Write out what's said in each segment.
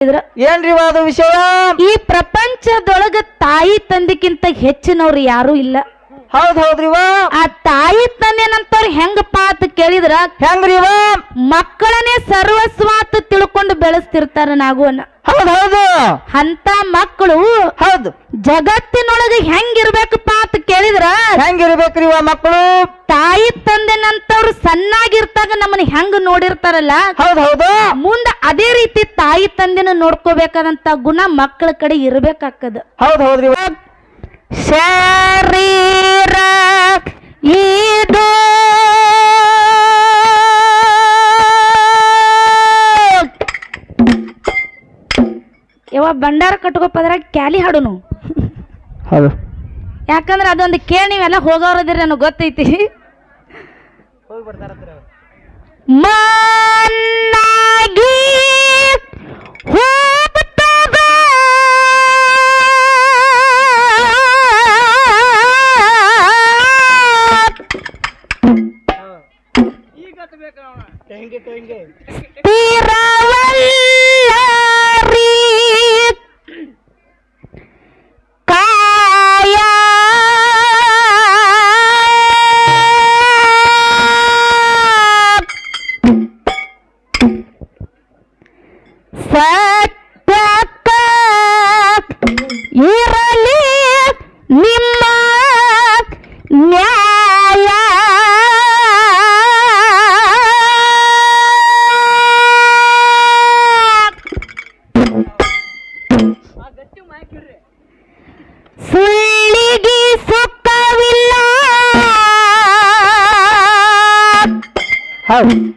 ಏನ್ರಿ ವಿಷಯ ಈ ಪ್ರಪಂಚದೊಳಗ ತಾಯಿ ತಂದಿಕ್ಕಿಂತ ಹೆಚ್ಚಿನವ್ರು ಯಾರು ಇಲ್ಲ. ಹೌದ್ ಹೌದ್ರಿವ? ಆ ತಾಯಿ ತಂದೆನಂತವ್ರು ಹೆಂಗಪ್ಪ ಅಂತ ಕೇಳಿದ್ರ? ಹೆಂಗ್ರಿವ? ಮಕ್ಕಳನ್ನೇ ಸರ್ವಸ್ವ ಅಂತ ತಿಳ್ಕೊಂಡು ಬೆಳೆಸ್ತಿರ್ತಾರ ನಾಗುವನ್ನ ಹೌದ್ ಹೌದು. ಅಂತ ಮಕ್ಕಳು ಹೌದು. ಜಗತ್ತಿನೊಳಗ ಹೆಂಗಿರ್ಬೇಕಪ್ಪ ಅಂತ ಕೇಳಿದ್ರ? ಹೆಂಗಿರ್ಬೇಕ್ರಿವ ಮಕ್ಕಳು? ತಾಯಿ ತಂದೆನಂತವ್ರು ಸಣ್ಣಾಗಿರ್ತಾಗ ನಮ್ಮನ್ನ ಹೆಂಗ್ ನೋಡಿರ್ತಾರಲ್ಲ? ಹೌದ್ ಹೌದು. ಮುಂದ ಅದೇ ರೀತಿ ತಾಯಿ ತಂದೆನ ನೋಡ್ಕೋಬೇಕಾದಂತ ಗುಣ ಮಕ್ಕಳ ಕಡೆ ಇರ್ಬೇಕಾಗ್ತದ ಹೌದ್ ಹೌದ್ರಿವ. ಶರೀರ ಇದು. ಯಾವ ಭಂಡಾರ ಕಟ್ಕೋಪದ್ರಾಗ ಕ್ಯಾಲಿ ಹಾಡುನು. ಹೌದು. ಯಾಕಂದ್ರೆ ಅದೊಂದು ಕೇಳಿ ನೀವೆಲ್ಲ ಹೋಗೋರದಿರಿ ನನಗೆ ಗೊತ್ತೈತಿ. ಮನ್ನಾಗಿ ಹೋಗ್ತದ ಸ್ಥಿರವಲ್ಲರಿ ಸುಳ್ಳಿಗೆ ಸುಖವಿಲ್ಲ. ಹೌದು.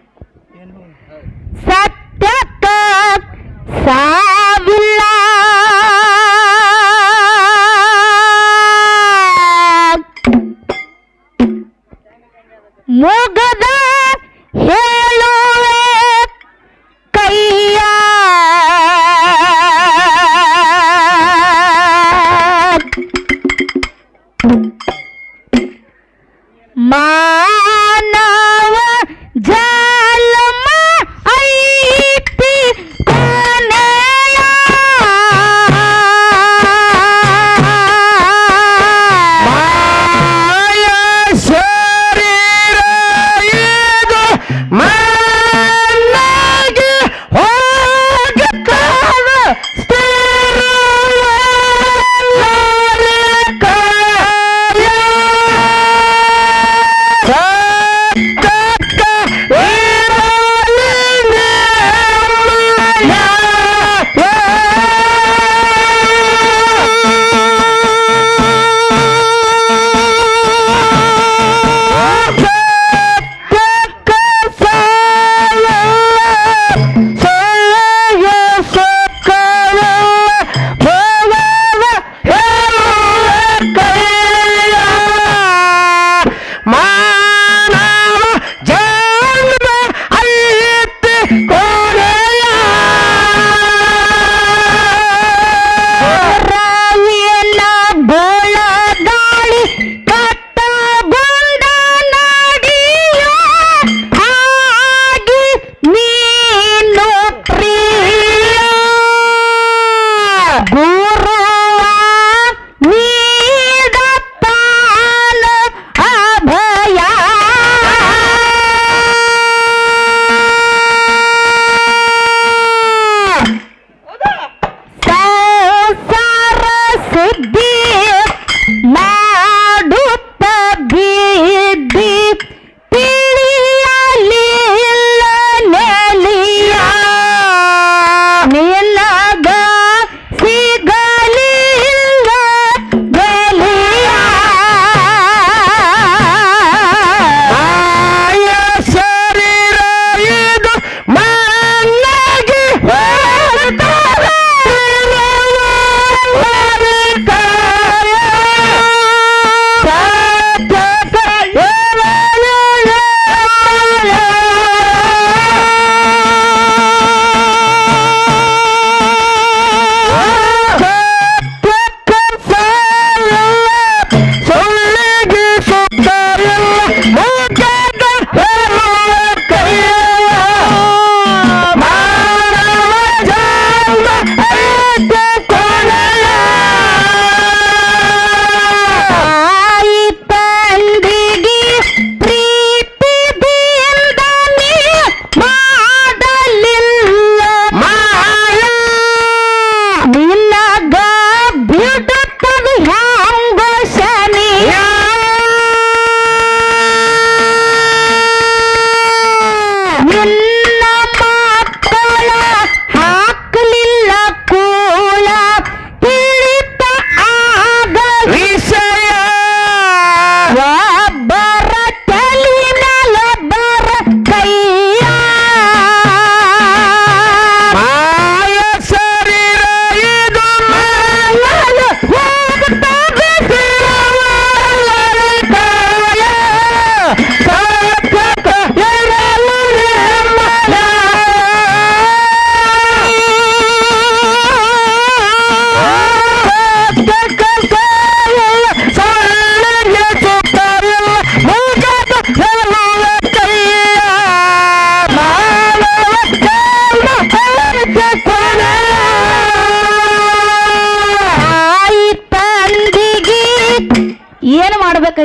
benim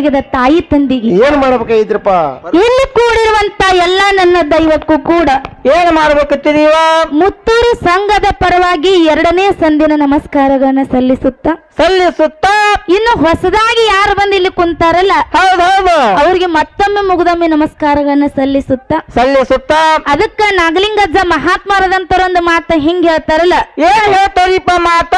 ಮಾಡ್ಬೇಕಾಗಿದೆ ತಾಯಿ ತಂದಿಗೆ. ಏನ್ ಮಾಡ್ಬೇಕಾಗಿದ್ರಪ್ಪ? ಇಲ್ಲಿ ಕೂಡಿರುವಂತ ಎಲ್ಲ ನನ್ನ ದೈವಕ್ಕೂ ಕೂಡ. ಏನ್ ಮಾಡ್ಬೇಕತ್ತೀರಿವ? ಮುತ್ತೂರು ಸಂಘದ ಪರವಾಗಿ ಎರಡನೇ ಸಂದಿನ ನಮಸ್ಕಾರಗಳನ್ನ ಸಲ್ಲಿಸುತ್ತ. ಸಲ್ಲಿಸುತ್ತ? ಇನ್ನು ಹೊಸದಾಗಿ ಯಾರು ಬಂದು ಇಲ್ಲಿ ಕುಂತಾರಲ್ಲ? ಹೌದೌದು ಹೌದು. ಅವ್ರಿಗೆ ಮತ್ತೊಮ್ಮೆ ಮುಗ್ದೊಮ್ಮೆ ನಮಸ್ಕಾರಗಳನ್ನ ಸಲ್ಲಿಸುತ್ತ. ಸಲ್ಲಿಸುತ್ತ? ಅದಕ್ಕ ನಾಗಲಿಂಗಜ್ಜ ಮಹಾತ್ಮರದಂತರೊಂದು ಮಾತ ಹಿಂಗ್ ಹೇಳ್ತಾರಲ್ಲ. ಏನ್ ಹೇಳ್ತಾರಿಪ್ಪ ಮಾತ?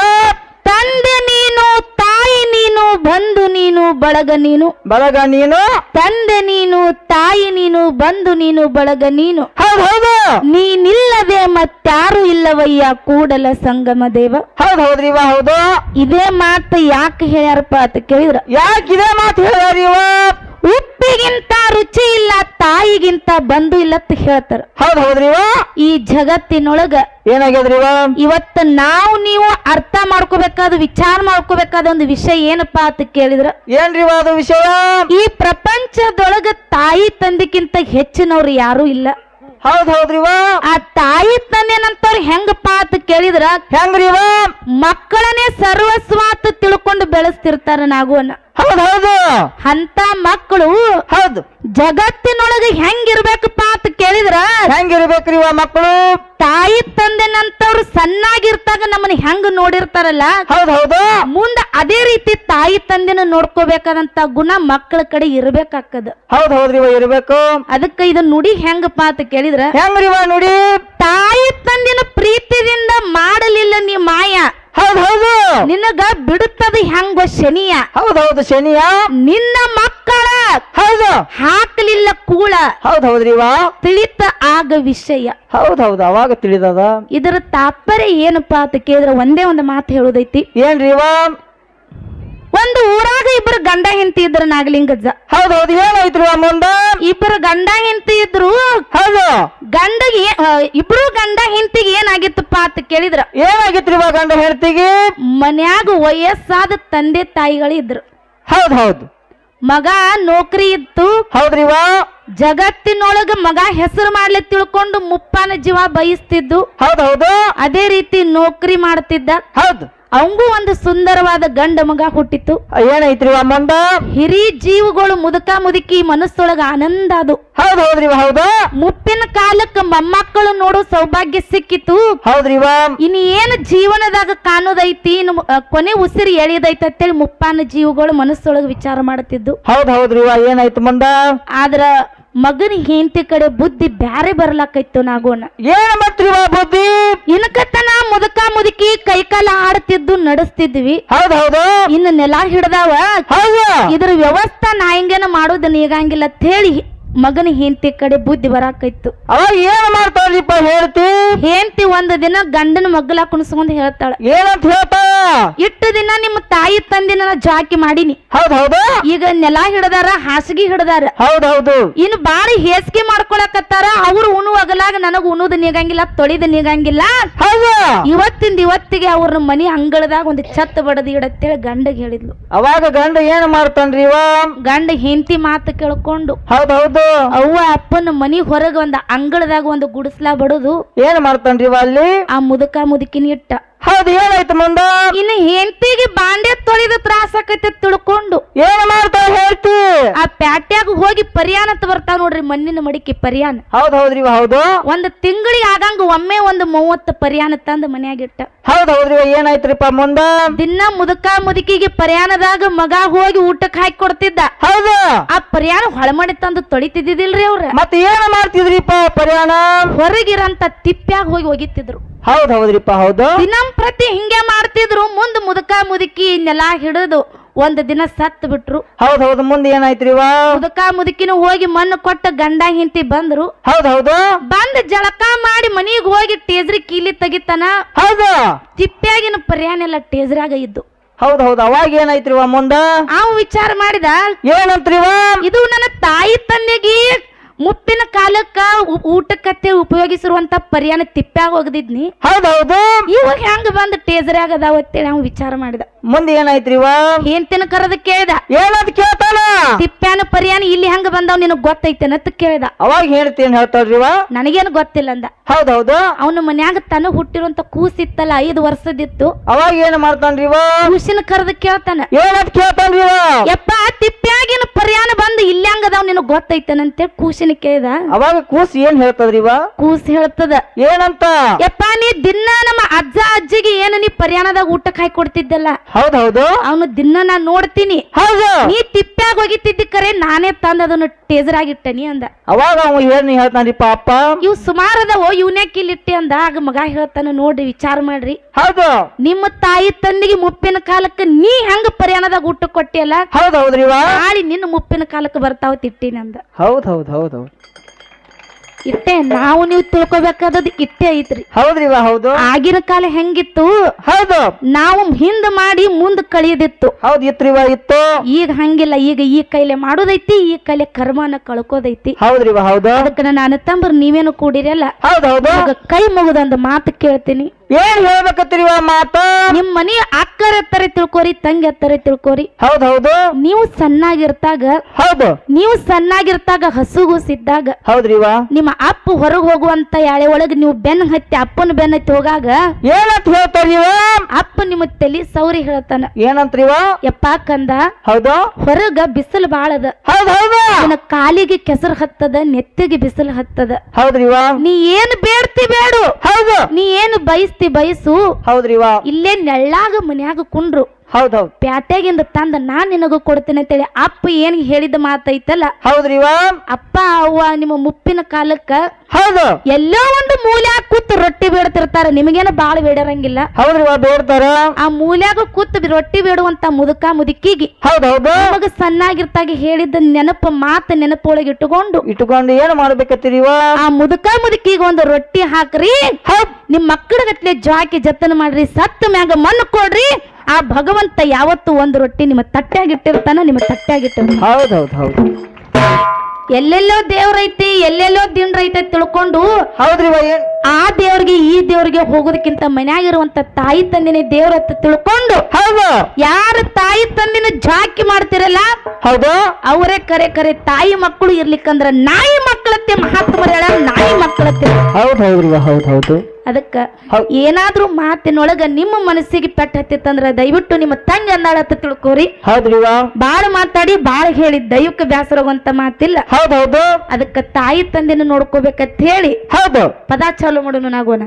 ತಂದೆ ನೀನು ತಾಯಿ ನೀನು ಬಂಧು ನೀನು ಬಳಗ ನೀನು. ಬಳಗ ನೀನು. ತಂದೆ ನೀನು ತಾಯಿ ನೀನು ಬಂಧು ನೀನು ಬಳಗ ನೀನು. ಹೌದು ಹೌದು. ನೀನಿಲ್ಲದೆ ಮತ್ತಾರು ಇಲ್ಲವಯ್ಯ ಕೂಡಲ ಸಂಗಮ ದೇವ. ಹೌದ್ ಹೌದ್ರಿವ ಹೌದು. ಇದೇ ಮಾತು ಯಾಕೆ ಹೇಳ್ಯಾರಪ್ಪ ಅಂತ ಕೇಳಿದ್ರ? ಯಾಕೆ ಇದೇ ಮಾತು ಹೇಳ್ಯಾರಿವ ಉಪ್ಪಿಗಿಂತ ರುಚಿ ಇಲ್ಲ ತಾಯಿಗಿಂತ ಬಂಧು ಇಲ್ಲ ಅಂತ ಹೇಳ್ತಾರ. ಹೌದ್ ಹೌದ್ರಿವ ಈ ಜಗತ್ತಿನೊಳಗ ಏನಾಗ್ಯದ್ರಿವ ಇವತ್ತ ನಾವು ನೀವು ಅರ್ಥ ಮಾಡ್ಕೋಬೇಕಾದ ವಿಚಾರ ಮಾಡ್ಕೋಬೇಕಾದ ಒಂದು ವಿಷಯ ಏನಪ್ಪಾ ಅಂತ ಕೇಳಿದ್ರ? ಏನ್ರಿವ ಅದು ವಿಷಯ? ಈ ಪ್ರಪಂಚದೊಳಗ ತಾಯಿ ತಂದೆಗಿಂತ ಹೆಚ್ಚಿನವ್ರು ಯಾರು ಇಲ್ಲ. ಹೌದ್ ಹೌದ್ರಿವ ಆ ತಾಯಿ ತಂದೆನಂತವ್ರು ಹೆಂಗಪ್ಪಾ ಅಂತ ಕೇಳಿದ್ರ? ಹೆಂಗ್ರಿವ ಮಕ್ಕಳನ್ನೇ ಸರ್ವಸ್ವಾತ್ ಅಂತ ತಿಳ್ಕೊಂಡು ಬೆಳೆಸ್ತಿರ್ತಾರ ನಾಗುವನ್ನ ಹೌದ್ ಹೌದು. ಅಂತ ಮಕ್ಕಳು ಹೌದು. ಜಗತ್ತಿನೊಳಗೆ ಹೆಂಗಿರ್ಬೇಕಪ್ಪ ಅಂತ ಕೇಳಿದ್ರ? ಹೆಂಗಿರ್ಬೇಕ್ರಿವ ಮಕ್ಕಳು? ತಾಯಿ ತಂದೆನಂತವ್ರು ಸಣ್ಣಾಗಿರ್ತಾಗ ನಮ್ಮನ್ನ ಹೆಂಗ್ ನೋಡಿರ್ತಾರಲ್ಲ? ಹೌದ್ ಹೌದು. ಮುಂದ ಅದೇ ರೀತಿ ತಾಯಿ ತಂದೆನ ನೋಡ್ಕೋಬೇಕಾದಂತ ಗುಣ ಮಕ್ಕಳ ಕಡೆ ಇರ್ಬೇಕಾಗ್ತದ. ಹೌದ್ ಹೌದ್ರಿವ ಇರ್ಬೇಕು. ಅದಕ್ಕ ಇದು ನುಡಿ ಹೆಂಗಪ್ಪ ಅಂತ ಕೇಳಿದ್ರ? ಹೆಂಗ್ರಿವ ನೋಡಿ? ತಾಯಿ ತಂದಿನ ಪ್ರೀತಿದಿಂದ ಮಾಡಲಿಲ್ಲ ನೀ ಮಾಯ. ಹೌದ್ ಹೌದು. ನಿನಗ ಬಿಡುತ್ತದ ಹೆಂಗ ಶನಿಯ? ಹೌದ್ ಹೌದು ಶನಿಯ. ನಿನ್ನ ಮಕ್ಕಳ ಹೌದು. ಹಾಕಲಿಲ್ಲ ಕೂಳ. ಹೌದು ಹೌದ್ರಿವ ತಿಳಿತ ಆಗ ವಿಷಯ. ಹೌದು ಹೌದು ಅವಾಗ ತಿಳಿದದ. ಇದರ ತಾತ್ಪರ್ಯ ಏನಪ್ಪಾ ಅಂತ ಕೇಳಿದ್ರೆ ಒಂದೇ ಒಂದು ಮಾತು ಹೇಳುದೈತಿ. ಏನ್ರಿವ ಒಂದು ಇಬ್ಬರು ಗಂಡ ಹೆಂಡತಿ ಇದ್ರ ನಾಗಲಿಂಗಜ್ಜ. ಹೌದು ಹೌದು ಹೇಳೋಯ್ತು ಮುಂದ? ಇಬ್ಬರು ಗಂಡ ಹೆಂಡತಿ ಇದ್ರು. ಹೌದು. ಗಂಡಗೆ ಇಬ್ರು ಗಂಡ ಹೆಂಡತಿಗೆ ಏನಾಗಿತ್ತಪ್ಪ ಅಂತ ಕೇಳಿದ್ರ. ಏನಾಗಿತ್ರಿವ ಗಂಡ ಹೆಂಡತಿಗೆ? ಮನ್ಯಾಗ ವಯಸ್ಸಾದ ತಂದೆ ತಾಯಿಗಳು ಇದ್ರು. ಹೌದು ಹೌದು. ಮಗ ನೌಕರಿ ಇತ್ತು. ಹೌದ್ರಿವ ಜಗತ್ತಿನೊಳಗ ಮಗ ಹೆಸರು ಮಾಡ್ಲಿ ತಿಳ್ಕೊಂಡು ಮುಪ್ಪಾನ ಜೀವ ಬಯಸ್ತಿದ್ದು. ಹೌದೌದು ಹೌದು. ಅದೇ ರೀತಿ ನೌಕರಿ ಮಾಡ್ತಿದ್ದ. ಹೌದು. ಅವಂಗೂ ಒಂದು ಸುಂದರವಾದ ಗಂಡ ಮಗ ಹುಟ್ಟಿತ್ತು. ಏನೈತ್ರಿ ಮುಂದ ಹಿರಿ ಜೀವಗಳು ಮುದುಕ ಮುದುಕಿ ಮನಸ್ಸೊಳಗ ಆನಂದ ಅದು. ಹೌದು ಹೌದ್ರಿ ಹೌದು? ಮುಪ್ಪಿನ ಕಾಲಕ್ಕ ಮೊಮ್ಮಕ್ಕಳು ನೋಡೋ ಸೌಭಾಗ್ಯ ಸಿಕ್ಕಿತು. ಹೌದ್ರಿ ಇನ್ ಏನು ಜೀವನದಾಗ ಕಾಣೋದೈತಿ ಕೊನೆ ಉಸಿರು ಎಳಿಯದೈತ ಅಂತೇಳಿ ಮುಪ್ಪಾನ ಜೀವಗಳು ಮನಸ್ಸೊಳಗ ವಿಚಾರ ಮಾಡುತ್ತಿದ್ದು ಹೌದ್ ಹೌದ್ರಿ ಏನಾಯ್ತು ಮುಂದ? ಆದ್ರ ಮಗನ ಹೆಂಡತಿ ಕಡೆ ಬುದ್ಧಿ ಬ್ಯಾರೆ ಬರ್ಲಾಕೈತು ನಾಗೋಣ ಏನ್ ಮತ್ರಿವ ಬುದ್ಧಿ? ಇನ್ಕತನ ಮುದಕ ಮುದುಕಿ ಕೈಕಾಲ ಆಡ್ತಿದ್ದು ನಡೆಸ್ತಿದ್ವಿ. ಹೌದ್ ಹೌದು. ಇನ್ನು ನೆಲ ಹಿಡ್ದಾವ. ಹೌದು. ಇದ್ರ ವ್ಯವಸ್ಥೆ ನಾ ಹಿಂಗೇನ ಮಾಡೋದು ಈಗಂಗಿಲ್ಲ ಅಂತ ಹೇಳಿ ಮಗನ ಹೆಂಡತಿ ಕಡೆ ಬುದ್ಧಿ ಬರಾಕೈತು. ಅವ ಏನ್ ಮಾಡ್ತಾಳ್ರಿಪ್ಪ ಹೇಳ್ತಿ ಹೆಂಡತಿ? ಒಂದು ದಿನ ಗಂಡನ ಮಗ್ಗಲ ಕುಣಿಸ್ಕೊಂಡ್ ಹೇಳ್ತಾಳ. ಏನಂತ ಹೇಳ್ತಾ? ಇಟ್ಟು ದಿನ ನಿಮ್ಮ ತಾಯಿ ತಂದೆ ನನ್ನ ಜಾಕಿ ಮಾಡೀನಿ. ಹೌದ್ ಹೌದು? ಈಗ ನೆಲ ಹಿಡದಾರ ಹಾಸಿಗೆ ಹಿಡದಾರ. ಹೌದ್ ಹೌದು. ಇನ್ನು ಬಾರಿ ಹೇಸಿಗೆ ಮಾಡ್ಕೊಳಕತ್ತಾರ ಅವ್ರು ಉಣುವಾಗಲಾಗ ನನಗ ಉಣ್ಣುದ ನೀಗಂಗಿಲ್ಲ ತೊಳಿದ ನೀಗಂಗಿಲ್ಲ. ಹೌದು? ಇವತ್ತಿಂದ ಇವತ್ತಿಗೆ ಅವ್ರ ಮನಿ ಅಂಗಳದಾಗ ಒಂದು ಛತ್ ಬಡದಿ ಇಡತ್ತೇಳಿ ಗಂಡಗ್ ಹೇಳಿದ್ಲು. ಅವಾಗ ಗಂಡ ಏನ್ ಮಾಡ್ತಾನ್ರಿ ಇವ ಗಂಡ ಹೆಂಡತಿ ಮಾತು ಕೇಳ್ಕೊಂಡು ಹೌದ್ ಹೌದು. ಅವ್ವ ಅಪ್ಪನ ಮನಿ ಹೊರಗ ಒಂದ ಅಂಗಳದಾಗ ಒಂದು ಗುಡಿಸ್ಲಾ ಬಡದು. ಏನ್ ಮಾಡ್ತಾನ್ರಿ ಇವ ಅಲ್ಲಿ? ಆ ಮುದುಕ ಮುದುಕಿನ ಇಟ್ಟ. ಹೌದು ಏನಾಯ್ತು ಮುಂದ ಇನ್ನು ಹೆಂಡತಿಗೆ ಬಾಂಡೆ ತೊಳಿದ ತ್ರಾಸ ಆಕೈತೆ ತಿಳ್ಕೊಂಡು. ಏನ್ ಮಾಡ್ತಾ ಆ ಪ್ಯಾಟ್ಯಾಗ ಹೋಗಿ ಪರಿಯಾನ ಅಂತ ಬರ್ತಾವ ನೋಡ್ರಿ ಮಣ್ಣಿನ ಮಡಿಕೆ ಪರಿಯಾನ ಹೌದ್ ಹೌದ್ರಿ ಇವ ಹೌದು. ಒಂದ್ ತಿಂಗಳಿಗೆ ಆಗಂಗ ಒಮ್ಮೆ ಒಂದು ಮೂವತ್ತು ಪರಿಯಾನ ತಂದ ಮನ್ಯಾಗ ಇಟ್ಟ. ಹೌದ್ ಹೌದ್ರಿ ಇವ ಏನಾಯ್ತ್ರಿಪ್ಪ ಮುಂದ? ದಿನ ಮುದುಕ ಮುದುಕಿಗೆ ಪರಿಯಾನದಾಗ ಮಗ ಹೋಗಿ ಊಟಕ್ಕೆ ಹಾಕಿ ಕೊಡ್ತಿದ್ದ. ಹೌದು. ಆ ಪರಿಯಾನ ಹೊಳಮಡಿ ತಂದು ತೊಳಿತಿದ್ದಿಲ್ರಿ ಅವ್ರ. ಮತ್ತೆ ಏನ್ ಮಾಡ್ತಿದ್ರಿಪ್ಪ ಪರ್ಯಾನ ಹೊರಗಿರಂತ ತಿಪ್ಪ್ಯಾಗ ಹೋಗಿ ಒಗಿತಿದ್ರು ಹೌದ್ ಹೌದ್ರಿಪ್ಪ ಹೌದು. ದಿನಂಪ್ರತಿ ಹಿಂಗೆ ಮಾಡ್ತಿದ್ರು ಮುಂದ್ ಮುದುಕ ಮುದುಕಿ ನೆಲ ಹಿಡಿದು ಒಂದ್ ದಿನ ಸತ್ತು ಬಿಟ್ರು. ಹೌದು ಹೌದು ಮುಂದೆ ಏನಾಯ್ತ್ರಿ ಮುದುಕ ಮುದುಕಿನ ಹೋಗಿ ಮಣ್ಣು ಕೊಟ್ಟ ಗಂಡ ಹಿಂತಿ ಬಂದ್ರು. ಹೌದು ಹೌದು. ಬಂದ್ ಜಳಕ ಮಾಡಿ ಮನಿಗ್ ಹೋಗಿ ಟೇಜ್ರಿ ಕೀಲಿ ತೆಗಿತಾನ. ಹೌದು. ತಿಪ್ಪ್ಯಾಗಿನ ಪರಿಯಾನೆಲ್ಲ ಟೇಜ್ರಾಗ ಇದ್ದು. ಹೌದು ಹೌದು ಅವಾಗ ಏನಾಯ್ತ್ರಿ ಇವ ಮುಂದ? ಅವ್ ವಿಚಾರ ಮಾಡಿದ ಏನಂತ್ರಿ ಇವ? ಇದು ನನ್ನ ತಾಯಿ ತಂದೆಗೆ ಮುಪ್ಪಿನ ಕಾಲಕ್ಕ ಊಟಕ್ಕತ್ತೆ ಉಪಯೋಗಿಸಿರುವಂತ ಪರ್ಯಾನ ತಿಪ್ಪ್ಯಾಗ ಒಗದಿದ್ನಿ ಹೌದೌದು ಇವಾಗ ಹೆಂಗ ಬಂದ್ ಟೇಜರ್ಯಾಗ ಅದಾವತ್ತೇಳಿ ನಾವು ವಿಚಾರ ಮಾಡಿದ. ಮುಂದೆ ಏನಾಯ್ತ್ರಿ ಏನ್ ಏನ್ತಿನ ಕರೆದ ಕೇಳ್ದ. ಏನಂತ ಕೇಳ್ತಾನ? ತಿಪ್ಪ್ಯಾನ ಪರಿಯಾನ ಇಲ್ಲಿ ಹೆಂಗ ಬಂದವ್ ನಿನಗ್ ಅಂತ ಕೇಳ್ದ. ಅವಾಗ ಹೇಳ್ತಿ ಏನ್ ಹೇಳ್ತಾಳ್ರಿ ಇವ? ನನಗೇನು ಗೊತ್ತಿಲ್ಲ ಅಂದ. ಹೌದೌದು ಅವನ ಮನ್ಯಾಗ ತನ ಹುಟ್ಟಿರುವಂತ ಕೂಸಿತ್ತಲ್ಲ ಐದು ವರ್ಷದಿತ್ತು. ಅವಾಗ ಏನ್ ಮಾಡ್ತಾನ್ರಿ ಇವ? ಕೂಸಿನ ಕರೆದ ಕೇಳ್ತಾನ. ಏನಂತ ಕೇಳ್ತಾನ್ರಿ ಇವ? ಯಪ್ಪ ತಿಪ್ಪ್ಯಾಗಿನ ಪರಿಯಾನ ಬಂದು ಇಲ್ಲಿ ಹೆಂಗದಾವ್ ನಿನಗ್ ಅಂತ ಕೂಸಿನ ಕೇಳ್ದ. ಅವಾಗ ಕೂಸ್ ಏನ್ ಹೇಳ್ತದ್ರಿ ಇವ? ಕೂಸ್ ಹೇಳ್ತದ. ಏನಂತ? ಯಪ್ಪ ನೀ ದಿನ ನಮ್ಮ ಅಜ್ಜ ಅಜ್ಜಿಗೆ ಏನು ನೀ ಪರಿಯಾಣದಾಗ ಊಟಕ್ಕೆ ಹಾಕಿ ಕೊಡ್ತಿದ್ದಲ್ಲ? ಹೌದೌದು ಅವನು ದಿನ ನಾ ನೋಡ್ತೀನಿ. ಹೌದು. ನೀ ತಿಪ್ಪ್ಯಾಗ ಹೋಗಿತ್ತಿದ್ದ ಕರೆ ನಾನೇ ತಂದ ಅದನ್ನ ಟೇಜರ್ ಆಗಿಟ್ಟನಿ ಅಂದ. ಅವಾಗ ಅವ ಏನ್ ಹೇಳ್ತಾನ್ರಿ ಪಾಪ ಇವ್ ಸುಮಾರು ಅದಾವ ಇವ್ನ್ಯಾಕ್ ಇಲ್ಲಿಟ್ಟಿ ಅಂದ. ಆಗ ಮಗ ಹೇಳ್ತಾನ ನೋಡ್ರಿ ವಿಚಾರ ಮಾಡ್ರಿ. ಹೌದು. ನಿಮ್ಮ ತಾಯಿ ತಂದಿಗೆ ಮುಪ್ಪಿನ ಕಾಲಕ್ಕೆ ನೀ ಹೆಂಗ ಪರಿಯಾಣದಾಗ ಊಟ ಕೊಟ್ಟಿಯಲ್ಲ? ಹೌದೌದ್ರಿ ಇವ. ನಾಳೆ ನಿನ್ನ ಮುಪ್ಪಿನ ಕಾಲಕ್ಕೆ ಬರ್ತಾವ ತಿಟ್ಟಿನಿ ಅಂದ. ಹೌದ್ ಹೌದ್ ಹೌದ್ ಹೌದ್. ಇಟ್ಟೆ ನಾವು ನೀವು ತಿಳ್ಕೊಬೇಕಾದದ್ದು ಇಟ್ಟೆ ಐತ್ರಿ. ಹೌದ್ರಿ ಹೌದು. ಆಗಿನ ಕಾಲ ಹೆಂಗಿತ್ತು? ಹೌದು. ನಾವು ಹಿಂದ್ ಮಾಡಿ ಮುಂದ್ ಕಳಿಯದಿತ್ತು ಹೌದ್ ಇತ್ರಿ ಇತ್ತು. ಈಗ ಹಂಗಿಲ್ಲ ಈಗ ಈ ಕೈಲೆ ಮಾಡೋದೈತಿ ಈ ಕೈಲೆ ಕರ್ಮನ ಕಳ್ಕೋದೈತಿ. ಹೌದ್ರಿ ಇವ ಹೌದು. ಅದಕ್ಕೆ ನಾನು ತಮ್ಮರು ನೀವೇನು ಕೂಡಿರಲ್ಲ. ಹೌದು ಹೌದು. ಕೈ ಮುಗಿದೊಂದು ಮಾತು ಕೇಳ್ತೀನಿ. ಏನ್ ಹೇಳ್ಬೇಕತ್ರಿ ಇವ ಮಾತ? ನಿಮ್ ಮನಿ ಅಕ್ಕರ ಎತ್ತರ ತಿಳ್ಕೊರಿ ತಂಗಿ ಎತ್ತರ ತಿಳ್ಕೊರಿ. ಹೌದ್ ಹೌದು. ನೀವು ಸಣ್ಣಾಗಿರ್ತಾಗ ಹೌದು. ನೀವು ಸಣ್ಣಾಗಿರ್ತಾಗ ಹಸುಗೂಸಿದ್ದಾಗ ಹೌದ್ರಿವ ನಿಮ್ಮ ಅಪ್ಪ ಹೊರಗ್ ಹೋಗುವಂತ ಯಾಳೆ ಒಳಗ್ ನೀವು ಬೆನ್ ಹತ್ತಿ ಅಪ್ಪನ ಬೆನ್ ಹತ್ತಿ ಹೋಗಾಗ ಏನಂತ ಹೇಳ್ತಾರಿ ಇವ ಅಪ್ಪ ನಿಮ್ಮ ತಲಿ ಸೌರಿ ಹೇಳ್ತಾನ. ಏನಂತ್ರಿವ ಎಪ್ಪ ಯಪ್ಪ ಕಂದ ಹೌದು. ಹೊರಗ ಬಿಸಿಲು ಬಾಳದ. ಹೌದ್ ಹೌದು. ನಿನ್ನ ಕಾಲಿಗೆ ಕೆಸರು ಹತ್ತದ ನೆತ್ತಿಗೆ ಬಿಸಿಲು ಹತ್ತದ. ಹೌದ್ರಿವ ನೀ ಏನು ಬೇಡ್ತಿ ನೀ ಏನು ಬಯಸ್ತಿ ಬಯಸು. ಹೌದ್ರಿವಾ ಇಲ್ಲೇ ನೆಳ್ಳಾಗ ಮನ್ಯಾಗ ಕುಂಡ್ರು. ಹೌದ್ ಪ್ಯಾಟೆಗಿಂದ ಪ್ಯಾಟ್ಯಾಗಿಂದ ತಂದ ನಾನ್ ನಿನಗೂ ಕೊಡ್ತೇನೆ ಅಂತೇಳಿ ಅಪ್ಪ ಏನ್ ಹೇಳಿದ ಮಾತೈತಲ್ಲ? ಹೌದ್ರಿ ಅಪ್ಪ ಅವ್ವ ನಿಮ್ಮ ಮುಪ್ಪಿನ ಕಾಲಕ್ಕ ಹೌದು. ಎಲ್ಲೋ ಒಂದು ಮೂಲ್ಯಾಗ ಕೂತ್ ರೊಟ್ಟಿ ಬೇಡ್ತಿರ್ತಾರ. ನಿಮಗೇನು ಬಾಳ ಬೇಡರಂಗಿಲ್ಲ. ಹೌದ್ರಿ ಬೇಡತಾರ? ಆ ಮೂಲ್ಯಾಗ ಕೂತ್ ರೊಟ್ಟಿ ಬೇಡುವಂತ ಮುದುಕ ಮುದುಕಿಗೆ ಹೌದೌದು. ಹೌದು ನಮಗ ಸಣ್ಣಾಗಿರ್ತಾಗ ಹೇಳಿದ ನೆನಪ ಮಾತ ನೆನಪೊಳಗೆ ಇಟ್ಟುಕೊಂಡು ಇಟ್ಟುಕೊಂಡು ಏನ್ ಮಾಡ್ಬೇಕತ್ತೀರಿ ಆ ಮುದುಕ ಮುದುಕಿಗೆ ಒಂದು ರೊಟ್ಟಿ ಹಾಕ್ರಿ. ನಿಮ್ ಮಕ್ಕಳಗತ್ಲೆ ಜಾಕಿ ಜತನ ಮಾಡ್ರಿ. ಸತ್ತ ಮ್ಯಾಗ ಮಣ್ಣು ಕೊಡ್ರಿ. ಆ ಭಗವಂತ ಯಾವತ್ತು ಒಂದು ರೊಟ್ಟಿ ನಿಮ್ಮ ತಟ್ಟೆಯಾಗಿಟ್ಟಿರ್ತಾನ ನಿಮ್ಮ ತಟ್ಟ್ಯಾಗಿಟ್ಟಿರ್ತಾನ. ಹೌದೌದು ಹೌದ್. ಹೌದು ಎಲ್ಲೆಲ್ಲೋ ದೇವ್ರೈತಿ ಎಲ್ಲೆಲ್ಲೋ ದಿಂಡ್ರೈತಿ ತಿಳ್ಕೊಂಡು ಹೌದ್ರಿ ಇವ ಏನ್? ಆ ದೇವ್ರಿಗೆ ಈ ದೇವ್ರಿಗೆ ಹೋಗೋದಕ್ಕಿಂತ ಮನ್ಯಾಗಿರುವಂತ ತಾಯಿ ತಂದಿನ ದೇವ್ರ ಅಂತ ತಿಳ್ಕೊಂಡು ಹೌದು. ಯಾರ ತಾಯಿ ತಂದಿನ ಜಾಕಿ ಮಾಡ್ತಿರಲ್ಲ ಹೌದು. ಅವರೇ ಕರೆ ಕರೆ ತಾಯಿ ಮಕ್ಕಳು ಇರ್ಲಿಕ್ಕಂದ್ರ ನಾಯಿ ಮಕ್ಕಳತ್ತೆ ಮಹಾತ್ಮರ ನಾಯಿ ಮಕ್ಕಳತ್ತೆ. ಹೌದು ಹೌದ್ರಿ ಹೌದು ಹೌದ್ ಹೌದು. ಅದಕ್ಕ. ಏನಾದ್ರೂ ಮಾತಿನೊಳಗ ನಿಮ್ಮ ಮನಸ್ಸಿಗೆ ಪೆಟ್ಟ ಹತ್ತಿತ್ತಂದ್ರ ದಯವಿಟ್ಟು ನಿಮ್ಮ ತಂಗಿ ಅಂದಾಳತ್ತ ತಿಳ್ಕೋರಿ. ಹೌದ್ರಿ ಇವ ಬಾಳ ಮಾತಾಡಿ ಬಾಳ ಹೇಳಿ ದೈವಕ್ಕೆ ಬ್ಯಾಸರಾಗುವಂತ ಮಾತಿಲ್ಲ. ಹೌದೌದು ಹೌದು. ಅದಕ್ಕ ತಾಯಿ ತಂದಿನ ನೋಡ್ಕೋಬೇಕಂತ ಹೇಳಿ ಹೌದು. ಪದ ಚಾಲು ಮಾಡೋಣ ನಾಗೋಣ